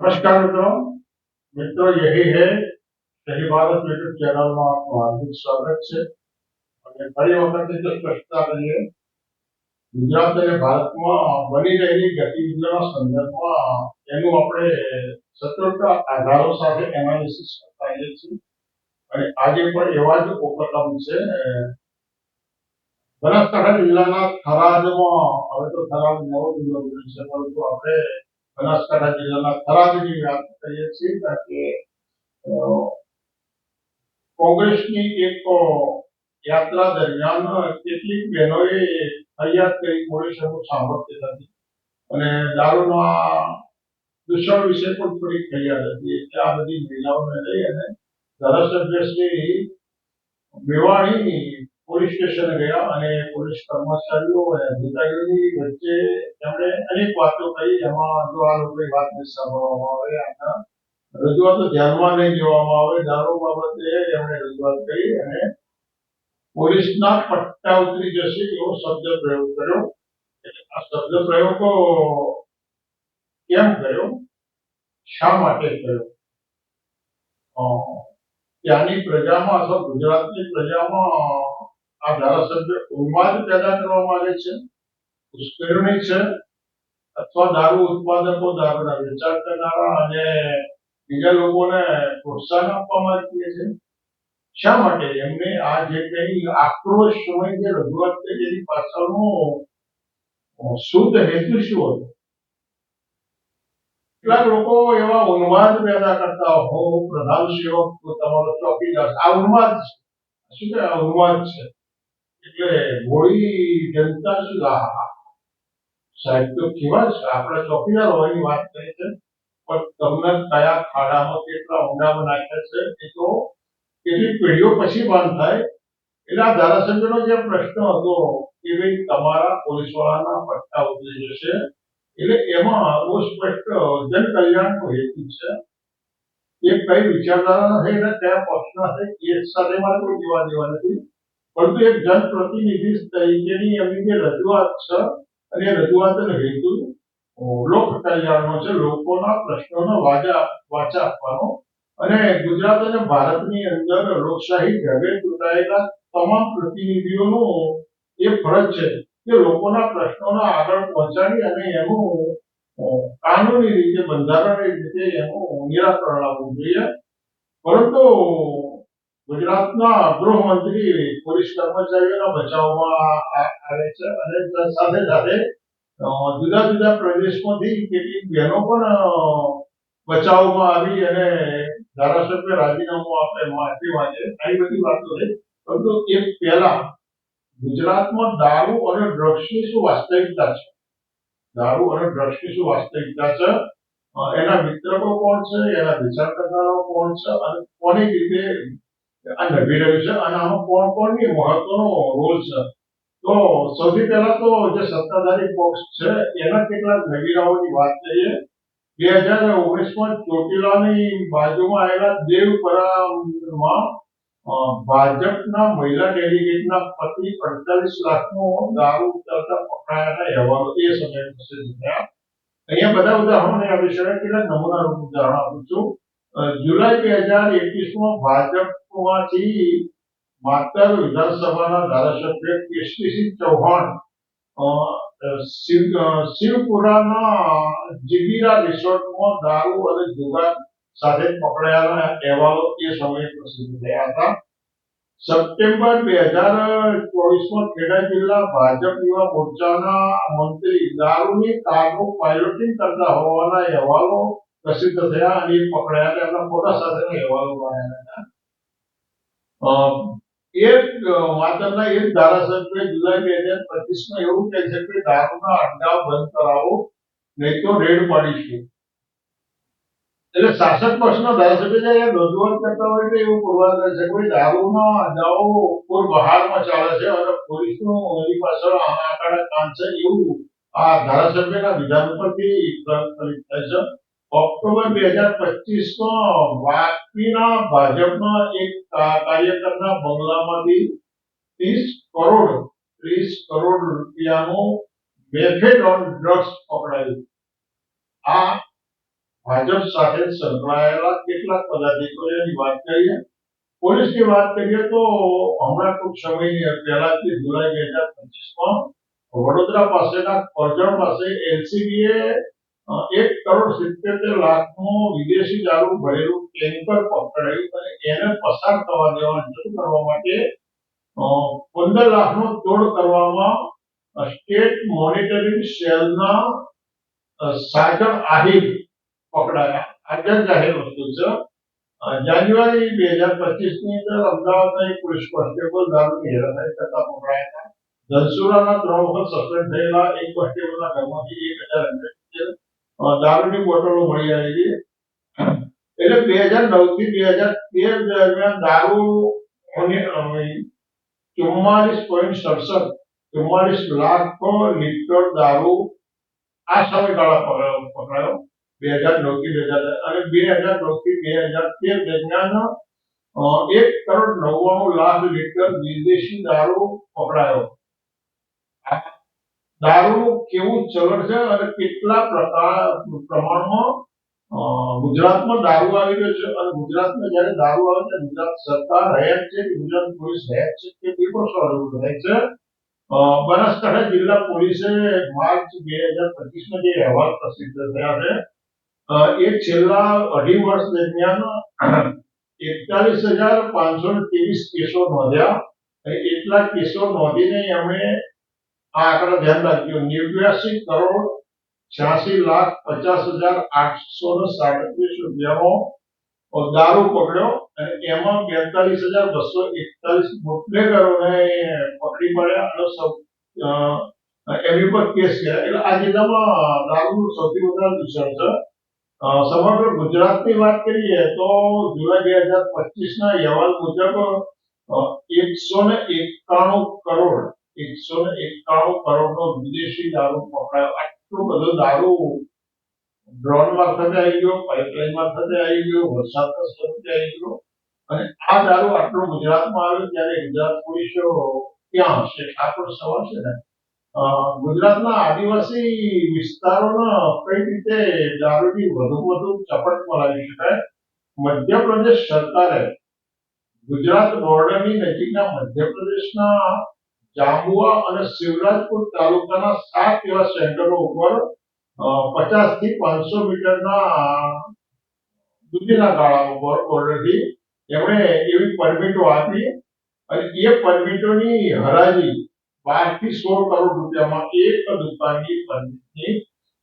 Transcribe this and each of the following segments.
નમસ્કાર મિત્રો મિત્રો યહી હે સહી ભારત યુટ્યુબ ચેનલમાં આપનું હાર્દિક સ્વાગત છે અને ફરી વખતે તો સ્પષ્ટતા કરીએ ગુજરાત અને ભારતમાં બની રહેલી ગતિવિધિઓના સંદર્ભમાં એનું આપણે સતત આધારો સાથે એનાલિસિસ કરતા રહીએ છીએ અને આજે પણ એવા જ ઉપક્રમ છે બનાસકાંઠા જિલ્લાના થરાદમાં હવે તો થરાદ નવો જિલ્લો છે પરંતુ આપણે બનાસકાંઠા જિલ્લાના થરાદની વાત કરીએ છીએ કે કોંગ્રેસની એક યાત્રા દરમિયાન કેટલીક બહેનોએ ફરિયાદ કરી પોલીસોનું સાંભળતી નથી. અને દારૂના દૂષણ વિશે પણ થોડીક ફરિયાદ હતી. એટલે આ બધી મહિલાઓને લઈ અને ધારાસભ્ય શ્રી મેવાણી પોલીસ સ્ટેશને ગયા અને પોલીસ કર્મચારીઓ અને અધિકારીઓની વચ્ચે એમણે અનેક વાતો કરી. એમાં જો આ લોકોની વાત નહીં સાંભળવામાં આવે આના રજૂઆતો ધ્યાનમાં નહીં લેવામાં આવે, દારૂ બાબતે એમણે રજૂઆત કરી અને પોલીસના પટ્ટા ઉતરી જશે એવો શબ્દ પ્રયોગ કર્યો. આ શબ્દ પ્રયોગો કેમ કર્યો? શા માટે કર્યો ત્યાંની પ્રજામાં અથવા ગુજરાતની પ્રજામાં આ ધારાસભ્ય ઉન્માદ પેદા કરવા માંગે છે ઉશ્કેરણી છે, અથવા દારૂ ઉત્પાદકો દારૂના વેચાણ કરનારા અને બીજા લોકોને પ્રોત્સાહન આપવા માંગીએ છે. શા માટે? એમને આ જે કઈ આક્રોશ સમય જે રજૂઆત કરી એની પાછળનો શુદ્ધ હેતુ શું હતો? કેટલાક લોકો એવા ઉન્માદ પેદા કરતા, હો પ્રધાન સેવક તમારો ચોકીદાર આ ઉન્માદ છે. શું કે આ ઉન્માદ છે. એટલે મોડી જનતા શું સાહેબ, તો કેવા છે? આપણા ચોકીદાર હોવાની વાત કરી છે, પણ તમને કયા ખાડામાં કેટલા ઊંડામાં નાખ્યા છે, એ તો કેટલી પેઢીઓ પછી ભાન થાય. એટલે આ ધારાસભ્યનો જે પ્રશ્ન હતો કે ભાઈ તમારા પોલીસ વાળાના પટ્ટા ઉતરી જશે, એટલે એમાં બહુ સ્પષ્ટ જન કલ્યાણનો હેતુ છે. એ કઈ વિચારધારા નથી અને કયા પક્ષના છે એ સાથે મારે કોઈ જોવા દેવા નથી. પરંતુ એક જનપ્રતિનિધિ તરીકેની એમની રજૂઆત છે, અને રજૂઆતનો હેતુ લોક કલ્યાણનો છે, લોકોના પ્રશ્નોનો વાજા વાચા આપવાનો. અને ગુજરાત અને ભારતની અંદર લોકશાહી ઢબે ચૂંટાયેલા તમામ પ્રતિનિધિઓનો એ ફરજ છે કે લોકોના પ્રશ્નોનો આગળ પહોંચાડી અને એનું કાનૂની રીતે બંધારણીય રીતે એનું નિરાકરણ લાવવું જોઈએ. પરંતુ ગુજરાતના ગૃહમંત્રી, પોલીસ કર્મચારીઓના બચાવમાં આવે છે અને સાથે સાથે જુદા જુદા પ્રદેશમાંથી કેટલીક બહેનો પણ બચાવમાં આવી અને ધારાસભ્ય રાજીનામું આપે માફી માંગે આવી બધી વાતો છે. પરંતુ એ પહેલા, ગુજરાતમાં દારૂ અને ડ્રગ્સની શું વાસ્તવિકતા છે? દારૂ અને ડ્રગ્સની શું વાસ્તવિકતા છે? એના વિતરકો કોણ છે? એના વિચાર કરનારાઓ કોણ છે? અને કોની રીતે નભી રહ્યું છે અને આમાં કોણ કોણની મહત્વનો રોલ છે. તો સૌથી પહેલા તો જે સત્તાધારી પક્ષ છે, એના કેટલાક નવીરાઓની વાત કરીએ. બે હજાર ઓગણીસમાં ચોટીલાની બાજુમાં આવેલા દેવપરામાં ભાજપના મહિલા ડેલિગેટના પતિ અડતાલીસ લાખનો દારૂ ઉતારતા પકડાયાના અહેવાલો. એ સમયે પ્રસિદ્ધ થયા. અહીંયા બધા ઉદાહરણો આ વિષયના કેટલાક નમૂના ઉદાહરણ આપું છું. જુલાઈ બે હજાર એકવીસમાં ભાજપમાંથી માત્ર વિધાનસભાના ધારાસભ્ય કેશરીસિંહ ચૌહાણ શિવપુરાના જીગીરા રિસોર્ટમાં દારૂ અને જુગાર સાથે પકડાયેલા અહેવાલો એ સમયે પ્રસિદ્ધ થયા હતા. સપ્ટેમ્બર બે હજાર ચોવીસમાં ખેડા જિલ્લા ભાજપ યુવા મોરચાના મંત્રી દારૂની કારનું પાયલોટિંગ કરતા હોવાના અહેવાલો પ્રસિદ્ધ થયા અને એ પકડાયા હતા. એમના ફોટા સાથેના અહેવાલો બનાવ્યા હતા. એક અ, એક ધારાસભ્ય જુલાઈ બે હજાર પચીસમાં એવું કહે છે કે દારૂના અડ્ડાઓ બંધ કરાવો નહીં તો રેડ પાડીશું. એટલે શાસક પક્ષના ધારાસભ્ય જ્યારે રજૂઆત કરતા હોય એટલે એવું પુરવાર કરે છે કે દારૂના અડ્ડાઓ કોઈ બહારમાં ચાલે છે અને પોલીસનું એની પાછળ આંકડા કાન છે એવું આ ધારાસભ્યના વિધાન ફલિત થાય છે. ઓક્ટોબર બે હજાર પચીસમાં વાપીના ભાજપના એક કા- કાર્યકરના બંગલામાંથી ત્રીસ કરોડ ત્રીસ કરોડ રૂપિયાનું મેફેડોન ડ્રગ્સ પકડાયું આ ભાજપ સાથે સંકળાયેલા કેટલાક પદાધિકારીઓની વાત કરીએ પોલીસની વાત કરીએ તો હમણાં ટૂંક સમય પહેલાથી જુલાઈ બે હજાર પચીસમાં વડોદરા પાસેના કરજણ પાસે એલસીબીએ એક કરોડ સિત્તેર લાખનું વિદેશી દારૂ ભરેલું ટેન્કર પકડાયું અને એને પસાર થવા દેવા રજૂ કરવા માટે પંદર લાખનો તોડ કરવામાં સ્ટેટ મોનિટરિંગ સેલના સાજણ આહિર પકડાયા. આજે જાહેર વસ્તુ છે. જાન્યુઆરી બે હજાર પચીસની અંદર અમદાવાદના એક પોલીસ કોન્સ્ટેબલ દારૂની હેરાફેરી કરતા પકડાયા હતા. ધનસુરાના ત્રણ વખત સસ્પેન્ડ થયેલા એક કોન્સ્ટેબલના ઘરમાંથી એક હજાર દારૂની બોટલો મળી આવી એટલે બે હજાર નવથી બે હજાર તેર દરમિયાન દારૂ ચુમ્માલીસ પોઈન્ટ સડસઠ ચુમ્માલીસ લાખ લીટર દારૂ આ સમયગાળા પકડાયો બે હજાર નવથી બે હજાર અને બે હજાર નવથી બે હજાર તેર દરમિયાન એક કરોડ નવ્વાણું લાખ લીટર વિદેશી દારૂ પકડાયો. દારૂ કેવું ચલણ છે અને કેટલા પ્રકાર, પ્રમાણમાં ગુજરાતમાં દારૂ આવી રહ્યો છે અને ગુજરાતમાં જ્યારે દારૂ આવે છે, ગુજરાત સરકાર હયાત છે ગુજરાત પોલીસ હયાત છે પણ સવાલ ઊભો થાય છે. બનાસકાંઠા જિલ્લા પોલીસે માર્ચ બે હજાર પચીસમાં જે અહેવાલ પ્રસિદ્ધ થયા છે એ છેલ્લા અઢી વર્ષ દરમિયાન એકતાલીસ હજાર પાંચસો ત્રેવીસ કેસો નોંધ્યા એટલા કેસો નોંધીને એમણે આ આંકડા ધ્યાન રાખજો. નેવ્યાસી કરોડ છ્યાસી લાખ પચાસ હજાર આઠસો ને સાડત્રીસ રૂપિયાનો દારૂ પકડ્યો અને એમાં બેતાલીસ હજાર બસો એકતાલીસ બુટલેગરોને પકડી પડ્યા અને સૌ અ, એમની પર કેસ કર્યા. એટલે આ જિલ્લામાં દારૂનું સૌથી વધારે દૂષણ છે. સમગ્ર ગુજરાતની વાત કરીએ તો જુલાઈ બે હજાર પચીસ ના અહેવાલ મુજબ એકસો ને એકાણું કરોડ એકસો એકાણું કરોડ નો વિદેશી દારૂ પકડાયો. આટલું બધું દારૂ ડ્રોન મારફતે આવી ગયો પાઇપલાઇન મારફતે આવી ગયો વરસાદના સ્વરૂપે આવી ગયો. અને આ દારૂ આટલો ગુજરાતમાં આવ્યો ત્યારે ગુજરાત પોલીસ ક્યાં હશે? આ સવાલ છે ને. ગુજરાતના આદિવાસી વિસ્તારોના કઈ રીતે દારૂની વધુ વધુ ચપટ મરાવી શકાય? મધ્યપ્રદેશ સરકારે ગુજરાત બોર્ડરની નજીકના મધ્યપ્રદેશના જાંબુઆ અને શિવરાજપુર તાલુકાના સાત એવા સેન્ટરો ઉપર પચાસથી પાંચસો મીટરના દૂધીના ગાળા ઉપર ઓલરેડી એમણે એવી પરમિટો આપી અને એ પરમિટોની હરાજી બારથી સોળ કરોડ રૂપિયામાં એક દુકાનની પરમિટની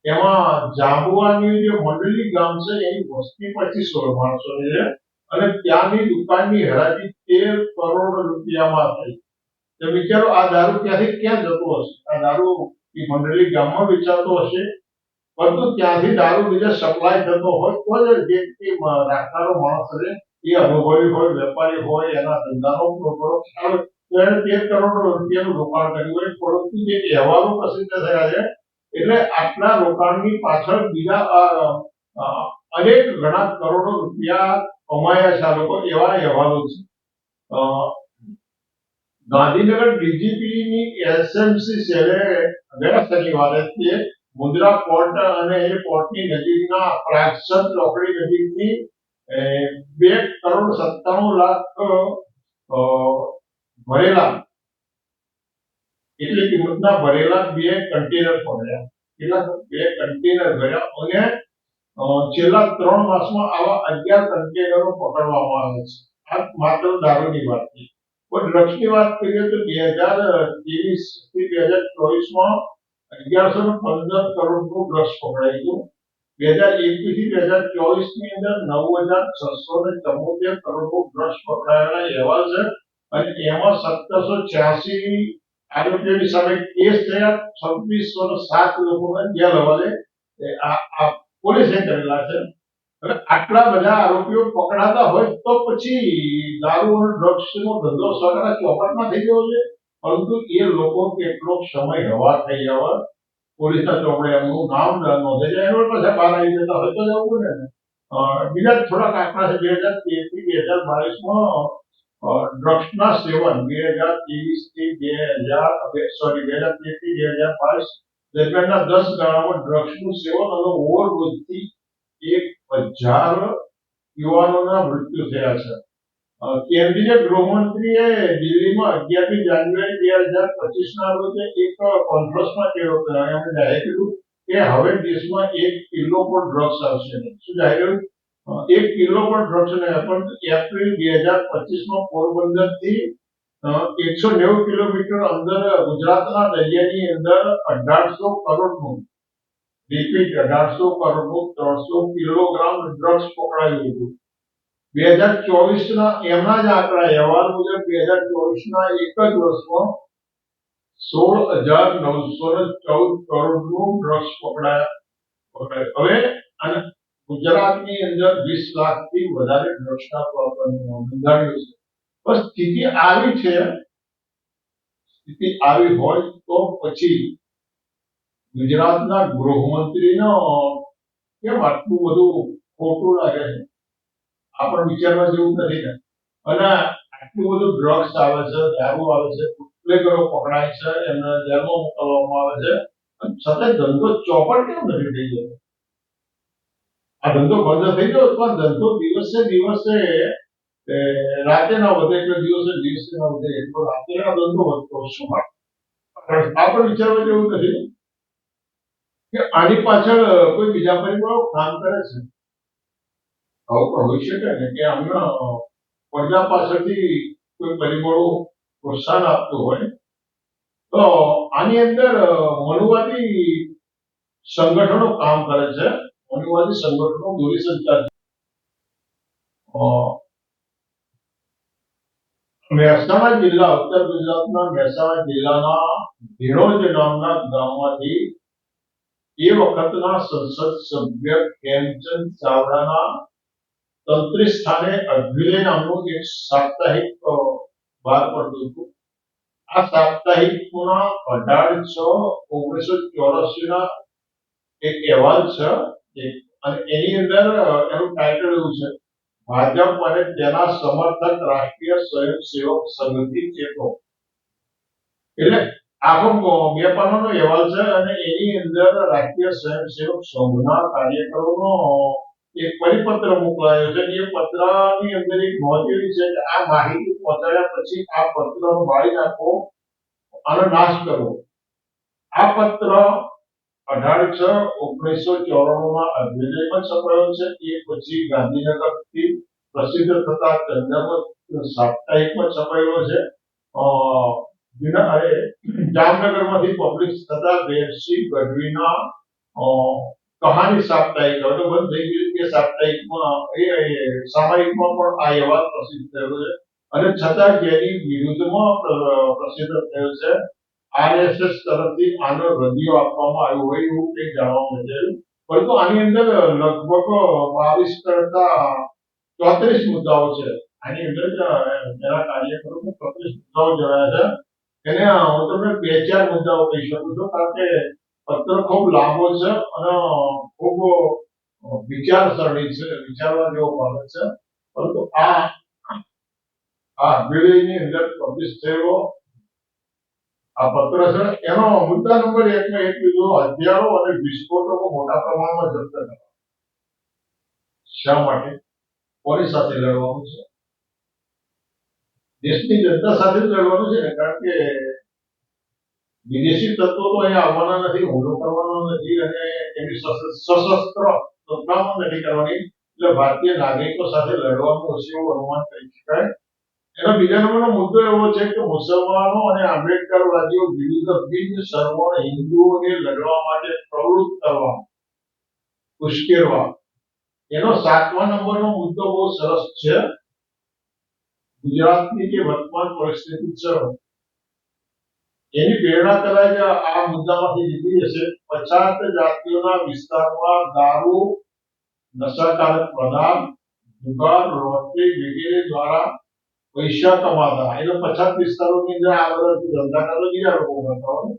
એમાં જાંબુઆની જે મંડળી ગામ છે, એની વસ્તી પછી સોળ માણસો છે અને ત્યાંની દુકાનની હરાજી તેર કરોડ રૂપિયામાં થઈ. તો વિચારો, આ દારૂ ત્યાંથી ક્યાં જતો હશે? આ દારૂ એ મંડળી ગામમાં વેચાતો હશે, પરંતુ ત્યાંથી દારૂ બીજા સપ્લાય થતો હોય તો જ જે રાખનારો માણસ છે એ અનુભવી હોય, વેપારી હોય, એના ધંધાનો ખ્યાલ હોય, તો તેર કરોડ રૂપિયાનું રોકાણ કર્યું હોય, પરંતુ જે અહેવાલો પ્રસિદ્ધ થયા છે, એટલે આટલા રોકાણની પાછળ બીજા અનેક ઘણા કરોડો રૂપિયા કમાયા છે આ લોકો, એવા અહેવાલો છે. ગાંધીનગર ડીજીપીની એસએમસી સેલે ગયા શનિવારે તે મુંદ્રા પોર્ટ અને એ પોર્ટની નજીકના પ્રાગસર ચોકડી નજીકની બે કરોડ સત્તાણું લાખ ભરેલા, એટલી કિંમતના ભરેલા બે કન્ટેનર ભર્યા. કેટલા? બે કન્ટેનર ભર્યા અને છેલ્લા ત્રણ માસમાં આવા અગિયાર કન્ટેનરો પકડવામાં આવે છે. આ માત્ર દારૂની વાત છે. પણ વાત કરીએ તો બે હજાર ત્રેવીસથી બે હજાર ચોવીસમાં અગિયારસો ને પંદર કરોડનું ડ્રગ્સ પકડાયું બે હજાર એકવીસથી બે હજાર ચોવીસની અંદર નવ હજાર છસો ને ચૌદ કરોડનું ડ્રગ્સ પકડાયેલા અહેવાલ છે. અને એમાં સત્તરસો છ્યાસી આરોપીઓની સામે કેસ થયા. છવ્વીસો ને સાત લોકોને જેલ હવાલે. પોલીસે કરેલા છે. આટલા બધા આરોપીઓ પકડાતા હોય તો પછી દારૂ અને ડ્રગ્સ નો ધંધો સરકારના ચોપટમાં થઈ ગયો છે. પરંતુ એ લોકો કેટલો સમય હવા થઈ જવા પોલીસના ચોપડે એમનું નામ નોંધે જાય. એનો પાછા બહાર આવી જતા હોય તો જવું પડે ને. બીજા થોડાક આંકડા છે. બે હજાર તેરથી બે હજાર બાવીસમાં ડ્રગ્સના સેવન બે હજાર ત્રેવીસથી બે હજાર સોરી બે હજાર તેરથી બે હજાર બાવીસ દરમિયાનના દસ ગાળામાં ડ્રગ્સનું સેવન અને ઓવરડોઝથી એક હજાર યુવાનોના મૃત્યુ થયા છે. કેન્દ્રીય ગૃહમંત્રીએ દિલ્હીમાં અગિયારમી જાન્યુઆરી બે હજાર પચીસના રોજ એક કોન્ફરન્સમાં હતું, એમણે જાહેર કર્યું કે હવે દેશમાં એક કિલો પણ ડ્રગ્સ આવશે નહીં. શું જાહેર કર્યું? એક કિલો પણ ડ્રગ્સ નહીં. પણ એપ્રિલ બે હજાર પચીસમાં પોરબંદરથી એકસો નેવું કિલોમીટર અંદર ગુજરાતના દરિયાની અંદર અઢારસો કરોડનું રિપીટ અઢારસો કરોડનું ત્રણસો કિલોગ્રામ ડ્રગ્સ પકડાયું હતું. બે હજાર ચોવીસના એમના જ આંકડા અહેવાલ મુજબ બે હજાર ચોવીસના એક જ વર્ષમાં સોળ હજાર નવસો ને ચૌદ કરોડનું ડ્રગ્સ પકડાયા હવે અને ગુજરાતની અંદર વીસ લાખથી વધારે ડ્રગ્સના નોંધાયું છે. સ્થિતિ આવી છે. સ્થિતિ આવી હોય તો પછી ગુજરાતના ગૃહમંત્રીનો કેમ આટલું બધું ખોટું લાગે છે? આપણે વિચારવા જેવું નથી ને. અને આટલું બધું ડ્રગ્સ આવે છે, દારૂ આવે છે બુટલેગરો પકડાય છે, એમને જેલમાં મોકલવામાં આવે છે. છતાં ધંધો ચોપટ કેમ નથી થઈ ગયો આ ધંધો બંધ થઈ ગયો પણ ધંધો દિવસે દિવસે રાતે ના વધે એટલે દિવસે દિવસે ના વધે, એટલો રાતે ધંધો વધતો. શું આપણે વિચારવા જેવું નથી કે આની પાછળ કોઈ બીજા પરિબળો કામ કરે છે? આવું પણ હોઈ શકે ને કે આમના પડદા પાછળથી કોઈ પરિબળો પ્રોત્સાહન આપતું હોય. તો આની અંદર મનુવાદી સંગઠનો કામ કરે છે. મનુવાદી સંગઠનો દોરી સંચાર અ, મહેસાણા જિલ્લા ઉત્તર ગુજરાતના મહેસાણા જિલ્લાના ભીણોજ નામના ગામમાંથી એ વખતના સંસદ સભ્ય ખેમચંદ ચાવડાના તંત્રી સ્થાને અભ્યુદય નામનું એક સાપ્તાહિક બહાર પડતું હતું. આ સાપ્તાહિકમાં અઢાર છ ઓગણીસો ચોરાસી ના એક અહેવાલ છે અને એની અંદર એનું ટાઇટલ એવું છે, ભાજપ અને તેના સમર્થક રાષ્ટ્રીય સ્વયંસેવક સંઘથી ચેતો એટલે આખો આ પત્ર અઢાર છ ઓગણીસો ચોરાણું માં અભ્યુદયમાં છપાયો છે. એ પછી ગાંધીનગરથી પ્રસિદ્ધ થતા ચંદ્રમત સાપ્તાહિકમાં છપાયેલો છે. અરે જામનગરમાંથી પબ્લિશ થતા વેરસી ગઢવીના કહાની સાપ્તાહિક, હવે બંધ થઈ ગયું કે સાપ્તાહિકમાં, એ સામાયિકમાં પણ આ અહેવાલ પ્રસિદ્ધ થયો છે. અને છતાં જેની વિરુદ્ધમાં પ્રસિદ્ધ થયો છે. આરએસએસ તરફથી આનો રદિયો આપવામાં આવ્યો હોય એવું કંઈક જાણવા મળે પરંતુ આની અંદર લગભગ બાવીસ કરતા ચોત્રીસ મુદ્દાઓ છે. આની અંદર જેના તેના કાર્યકરો ચોત્રીસ મુદ્દાઓ જણાયા છે. એને હું તમને બે ચાર મુદ્દાઓ કહી શકું છું, કારણ કે પત્ર ખૂબ લાંબો છે અને ખૂબ વિચારસરણી છે, વિચારવા જેવો બાબત છે. પરંતુ આ આ વિડીયોની અંદર પબ્લિશ થયેલો આ પત્ર છે, એનો મુદ્દા નંબર એક ને એક લીધો હથિયારો અને વિસ્ફોટકો મોટા પ્રમાણમાં જપ્ત કરવા. શા માટે? કોની સાથે લડવાનું છે? દેશની જનતા સાથે જ લડવાનું છે ને? કારણ કે વિદેશી તત્વો તો અહીંયા આવવાના નથી, હુમલો કરવાનો નથી અને એની સશસ્ત્ર સત્તાઓ નથી કરવાની. એટલે ભારતીય નાગરિકો સાથે લડવાનું હશે એવું અનુમાન કરી શકાય. એનો બીજા નંબરનો મુદ્દો એવો છે કે મુસલમાનો અને આંબેડકરવાદીઓ વિવિધ સર્વણ હિન્દુઓને લડવા માટે પ્રવૃત્ત કરવા, ઉશ્કેરવા. એનો સાતમા નંબરનો મુદ્દો બહુ સરસ છે. ગુજરાતની જે વર્તમાન પરિસ્થિતિ છે. એની પ્રેરણા કદાચ આ મુદ્દામાંથી લીધી હશે પછાત જાતિઓના વિસ્તારમાં દારૂ, નશાકારક પદાર્થ જુગાર લોટરી વગેરે દ્વારા પૈસા કમાતા. એટલે પછાત વિસ્તારોની અંદર આ બધા ધંધા કરતા બીજા લોકો કરતા હોય.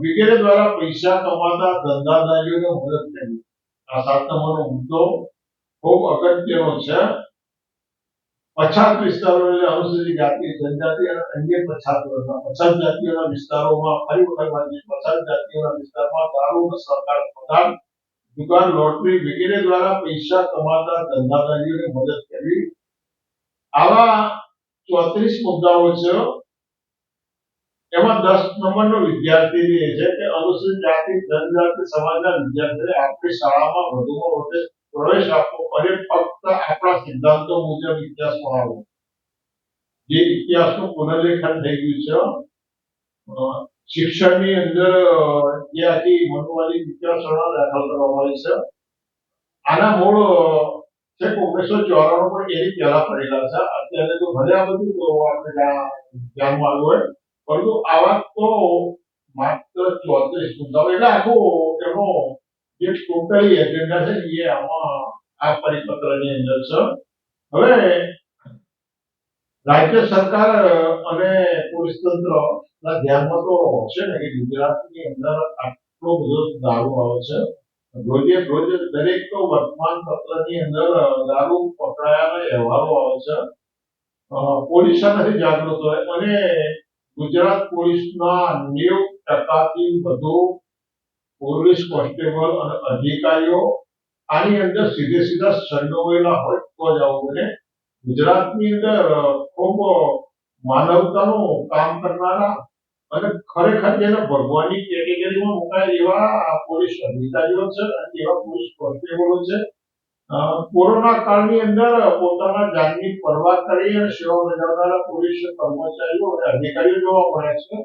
વગેરે દ્વારા પૈસા કમાતા ધંધાદારીઓને મદદ કરી. આ સાત મુદ્દો ખૂબ અગત્યનો છે. પછાત વિસ્તારો એટલે અનુસૂચિત જાતિ, જનજાતિ અને અન્ય પછાત વર્ગના પછાત જાતિઓના વિસ્તારોમાં ફરી વખત પછાત જાતિઓના વિસ્તારમાં દારૂ નશાકારક પદાર્થ દુકાન લોટરી વગેરે દ્વારા પૈસા કમાતા ધંધાદારીઓને મદદ કરવી આવા ચોત્રીસ મુદ્દાઓ છે. એમાં દસ નંબરનો વિદ્યાર્થી છે કે અનુસૂચિત જાતિ, જનજાતિ, સમાજના વિદ્યાર્થીઓને આપણી શાળામાં વધુમાં વધુ પ્રવેશ આપવો અને ફક્ત આપણા સિદ્ધાંતો મુજબ ઇતિહાસ ભણાવવો. જે ઇતિહાસનું પુનર્લેખન થઈ ગયું છે શિક્ષણની અંદર જે આખી મનોવાદી ઇતિહાસ દાખલ કરવામાં આવી છે. આના મૂળ છે ઓગણીસો ચોરાણું પણ એની પહેલા પડેલા છે. અત્યારે તો ભલે આ બધું આપણે ધ્યાન- ધ્યાનમાં આવ્યું હોય, પરંતુ આવા તો માત્ર ચોત્રીસ મુદ્દાઓ એટલે આખો એનો જે ટોટલી એજન્ડા છે એ આમાં આ પરિપત્રની અંદર છે. હવે રાજ્ય સરકાર અને પોલીસ તંત્ર ના ધ્યાનમાં તો છે ને કે ગુજરાતની અંદર આટલો બધો દારૂ આવે છે. રોજે રોજ દરેક વર્તમાન પત્રની અંદર દારૂ પકડાયાના અહેવાલો આવે છે. પોલીસ આનાથી જાગૃત હોય. અને ગુજરાત પોલીસના નેવું ટકાથી વધુ પોલીસ કોન્સ્ટેબલ અને અધિકારીઓ આની અંદર સીધે સીધા સંડોવાયેલા હોય તો જ આવું બને. ગુજરાતની અંદર ખૂબ માનવતાનું કામ કરનારા અને ખરેખર જેને ભગવાનની કેટેગરીમાં મુકાય એવા પોલીસ અધિકારીઓ છે અને એવા પોલીસ કોન્સ્ટેબલો છે. કોરોના કાળની અંદર પોતાના જાનની પરવા કરી અને સેવા બજાવનારા પોલીસ કર્મચારીઓ અને અધિકારીઓ જોવા મળે છે.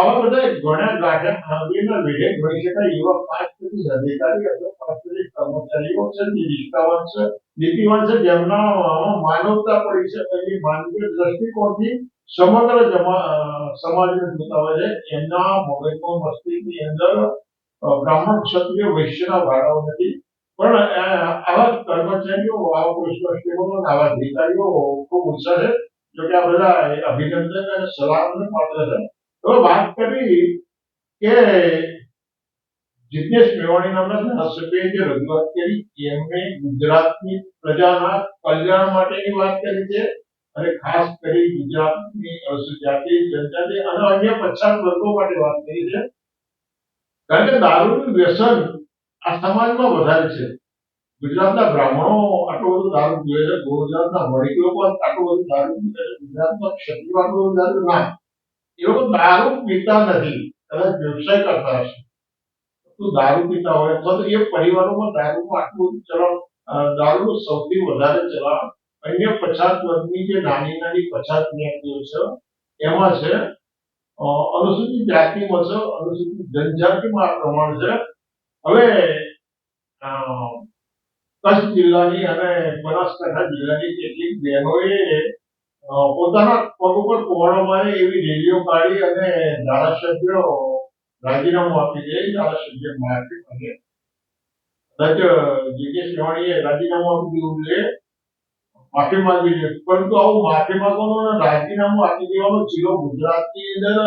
આવા બધા ઘણા ગાંઠા ખામીના લીધે ગણી શકાય એવા પાંચ પચીસ અધિકારી અથવા પાંચ પચીસ કર્મચારીઓ છે જે નિષ્ઠાવાન છે, નીતિવાન છે, જેમના માનવતા છે અને માનવીય દ્રષ્ટિકોણથી સમગ્ર સમાજને જોતા છે. અંદર બ્રાહ્મણ ક્ષત્રિય વૈશ્યના વાળાઓ નથી. પણ આવા કર્મચારીઓ, આવા અને આવા અધિકારીઓ ખૂબ ઉત્સાહ છે. જોકે આ બધા અભિનંદન અને સલાહને પાત્ર છે. હવે વાત કરી કે જિજ્ઞેશ મેવાણી નામના ધારાસભ્યએ જે રજૂઆત કરી એમણે ગુજરાતની પ્રજાના કલ્યાણ માટેની વાત કરી છે અને ખાસ કરી ગુજરાતની અનુસૂચિત જનજાતિ અને અન્ય પછાત વર્ગો માટે વાત કરી છે. કારણ કે દારૂનું વ્યસન આ સમાજમાં વધારે છે. ગુજરાતના બ્રાહ્મણો આટલું બધું દારૂ પીવે છે ગુજરાતના વણિક લોકો આટલું બધું દારૂ પીવે છે. ગુજરાતમાં ક્ષત્રિયો દારૂ ના એ દારૂ પીતા નથી. કદાચ વ્યવસાય કરતા હશે. તો દારૂ પીતા હોય. અથવા તો એ પરિવારોમાં દારૂનું આટલું ચલણ દારૂનું સૌથી વધારે ચલણ અન્ય પછાત વર્ગની જે નાની નાની પછાત જ્ઞાતિઓ છે, એમાં છે અનુસૂચિત જાતિમાં છે, અનુસૂચિત જનજાતિમાં આ પ્રમાણ છે. હવે કચ્છ જિલ્લાની અને બનાસકાંઠા જિલ્લાની કેટલીક બહેનોએ પોતાના પગ ઉપર પહોળો મારે એવી રેલીઓ કાઢી અને ધારાસભ્યો, રાજીનામું આપી દે ધારાસભ્ય માફી માંગે કદાચ જીજેશ મેવાણીએ રાજીનામું આપી દીધું છે માફી માંગી છે પરંતુ આવું માફી માંગવાનું અને રાજીનામું આપી દેવાનો ચીરો ગુજરાતની અંદર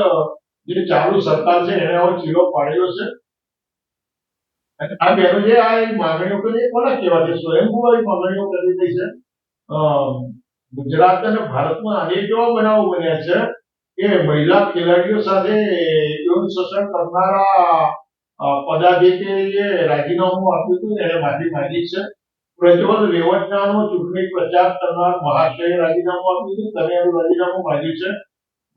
જે ચાલુ સરકાર છે, એને આવો ચીરો પાડેલો છે. અને આ બેનો જે આ માંગણીઓ કરી કોના કહેવાય સ્વયંભૂ આવી માંગણીઓ કરી રહી છે. ગુજરાત અને ભારતમાં અનેક એવા બનાવો બન્યા છે કે મહિલા ખેલાડીઓ સાથે યૌન શોષણ કરનારા પદાધિકારીએ રાજીનામું આપ્યું હતું એને માફી માંગી છે. પ્રજ્વલ રેવતનાનો ચૂંટણી પ્રચાર કરનાર મહાશયે રાજીનામું આપ્યું હતું તમે એનું રાજીનામું માંગ્યું છે.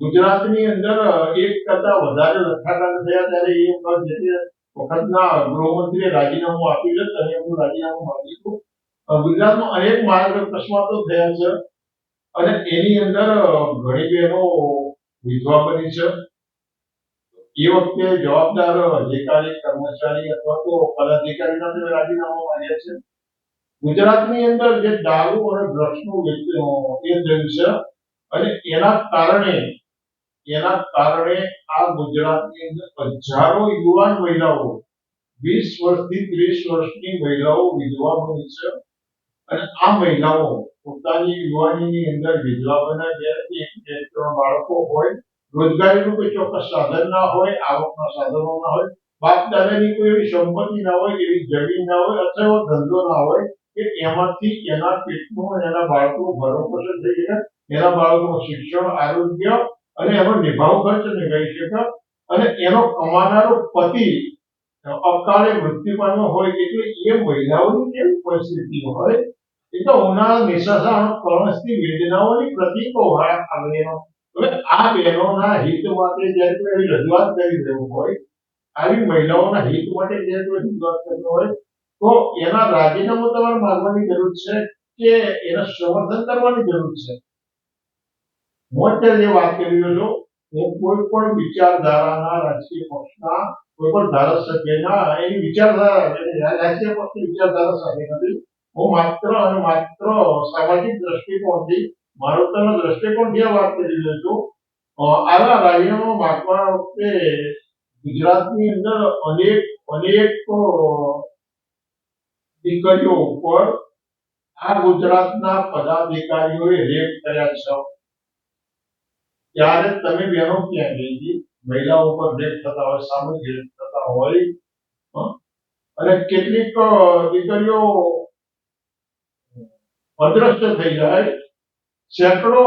ગુજરાતની અંદર એક કરતા વધારે લઠ્ઠાકાંડ થયા ત્યારે એ વખત જે વખતના ગૃહમંત્રીએ રાજીનામું આપ્યું છે તમે એમનું રાજીનામું માંગ્યું હતું ગુજરાતમાં અનેક માર્ગ અકસ્માતો થયા છે. અને એની અંદર ઘણી બહેનો વિધવા બની છે. એ વખતે જવાબદાર અધિકારી, કર્મચારી અથવા તો પદાધિકારીના તમે રાજીનામા માંગ્યા છે. ગુજરાતની અંદર જે દારૂ અને ડ્રગ્સનું એ થયું છે. અને એના કારણે એના કારણે આ ગુજરાતની અંદર હજારો યુવાન મહિલાઓ, વીસ વર્ષથી ત્રીસ વર્ષની મહિલાઓ વિધવા બની છે. અને આ મહિલાઓ પોતાની યુવાનીની અંદર વિધવા બન્યા જ્યારે એક બે ત્રણ બાળકો હોય. રોજગારીનું કોઈ ચોક્કસ સાધન ના હોય, આવકના સાધનો ના હોય બાપ દાદાની કોઈ એવી સંપત્તિ ના હોય, એવી જમીન ના હોય, અથવા ધંધો ના હોય, કે એમાંથી એના પેટનું એના બાળકનું ભરણ પોષણ થઈ શકે, એના બાળકનું શિક્ષણ, આરોગ્ય અને એનો નિભાવ ખર્ચ નિભાવી શકે. અને એનો કમાનારો પતિ અકાળે મૃત્યુ પામ્યો હોય, એટલે એ મહિલાઓની કેવી પરિસ્થિતિ હોય એ તો ઉનાળા નિશાસાણ કણસની વેદનાઓની પ્રતીકો હોય આ બહેનો હવે આ બહેનોના હિત માટે જ્યારે કોઈ રજૂઆત કરી દેવું હોય, આવી મહિલાઓના હિત માટે જ્યારે કોઈ રજૂઆત કરતો હોય, તો એના રાજીનામું તમારે માગવાની જરૂર છે કે એના સમર્થન કરવાની જરૂર છે? હું અત્યારે જે વાત કરી રહ્યો છું, હું કોઈ પણ વિચારધારાના રાજકીય પક્ષના, કોઈ પણ ધારાસભ્યના એની વિચારધારા રાજકીય પક્ષની વિચારધારા સાથે નથી. હું માત્ર અને માત્ર સામાજિક દ્રષ્ટિકોણથી માનવતાના દ્રષ્ટિકોણથી આ વાત કરી રહ્યો છું. આવા રાજીનામા માંગવા વખતે ગુજરાતની અંદર અનેક અનેક દીકરીઓ ઉપર આ ગુજરાતના પદાધિકારીઓએ રેપ કર્યા છે. ત્યારે તમે બહેનો ક્યાં ગઈ હતી મહિલાઓ ઉપર રેપ થતા હોય સામૂહિક રેપ થતા હોય? અને કેટલીક દીકરીઓ અદ્રશ્ય થઈ જાય. સેંકડો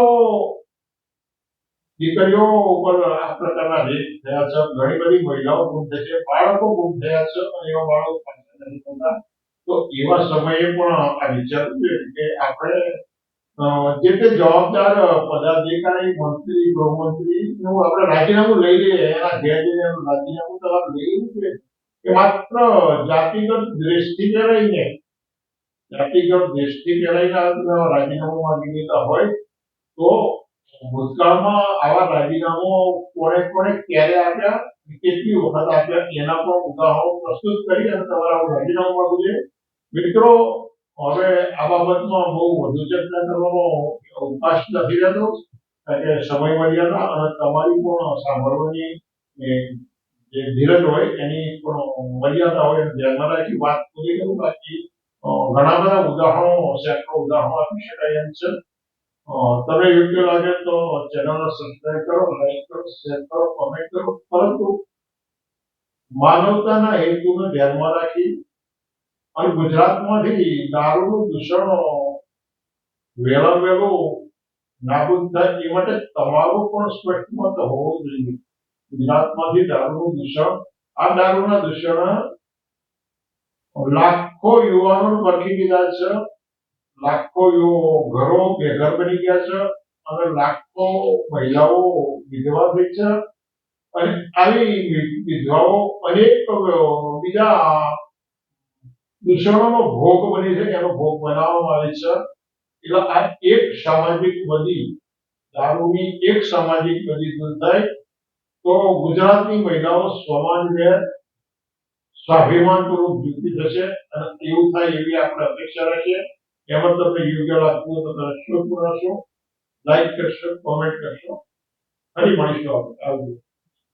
દીકરીઓ ઉપર આ પ્રકારના રેપ થયા છે. ઘણી બધી મહિલાઓ ગુમ થઈ છે. બાળકો ગુમ થયા છે. અને એવા બાળકો નથી થતા તો એવા સમયે પણ આ વિચારવું કે આપણે જે તે જવાબદાર પદાધિકારી, મંત્રી ગૃહમંત્રી નું આપણે રાજીનામું લઈ લઈએ, એના ઘેર જઈને રાજીનામું તરફ લઈ કે માત્ર જાતિગત દ્વેષથી ડરાઈને જાતિગત દ્વેષથી ડરાઈને આ રાજીનામું માંગી હોય, તો ભૂતકાળમાં આવા રાજીનામું કોણે કોણે ક્યારે આપ્યા કેટલી વખત આપ્યા, એના પણ ઉદાહરણો પ્રસ્તુત કરી અને તમારા રાજીનામું માંગવું મિત્રો, હવે આ બાબતમાં બહુ વધુ ચર્ચા કરવાનો અવકાશ નથી રહેતો કે સમય મર્યાદા અને તમારી પણ સાંભળવાની જે ધીરજ હોય એની પણ મર્યાદા હોય ધ્યાનમાં રાખી વાત પૂરી કરું, બાકી ઘણા બધા ઉદાહરણો સેંકડો ઉદાહરણો આપી શકાય એમ છે. તમને યોગ્ય લાગે તો ચેનલને સબસ્ક્રાઇબ કરો લાઈક કરો શેર કરો કોમેન્ટ કરો. પરંતુ માનવતાના હેતુને ધ્યાનમાં રાખી અને ગુજરાતમાંથી દારૂનું દૂષણ વહેલા વહેલું નાબૂદ થાય, એ માટે તમારું પણ સ્પષ્ટ મત હોવો જોઈએ. ગુજરાતમાંથી દારૂનું દૂષણ, આ દારૂના દૂષણ લાખો યુવાનો પરખી દીધા છે. લાખો ઘરો બેઘર બની ગયા છે અને લાખો મહિલાઓ વિધવા થઈ છે. અને આવી વિધવાઓ અનેક બીજા દૂષણોનો ભોગ બની છે એનો ભોગ બનાવવામાં આવે છે. એટલે આ એક સામાજિક બદી, દારૂની એક સામાજિક બદી દૂર થાય તો ગુજરાતની મહિલાઓ સમાજને સ્વાભિમાનપૂર્વક જીવતી થશે અને એવું થાય એવી આપણે અપેક્ષા રાખીએ. એમાં તમને યોગ્ય લાગતું તો તમે શું કરશો લાઈક કરશો કોમેન્ટ કરશો, ફરી મળીશું આપણે. આવજો.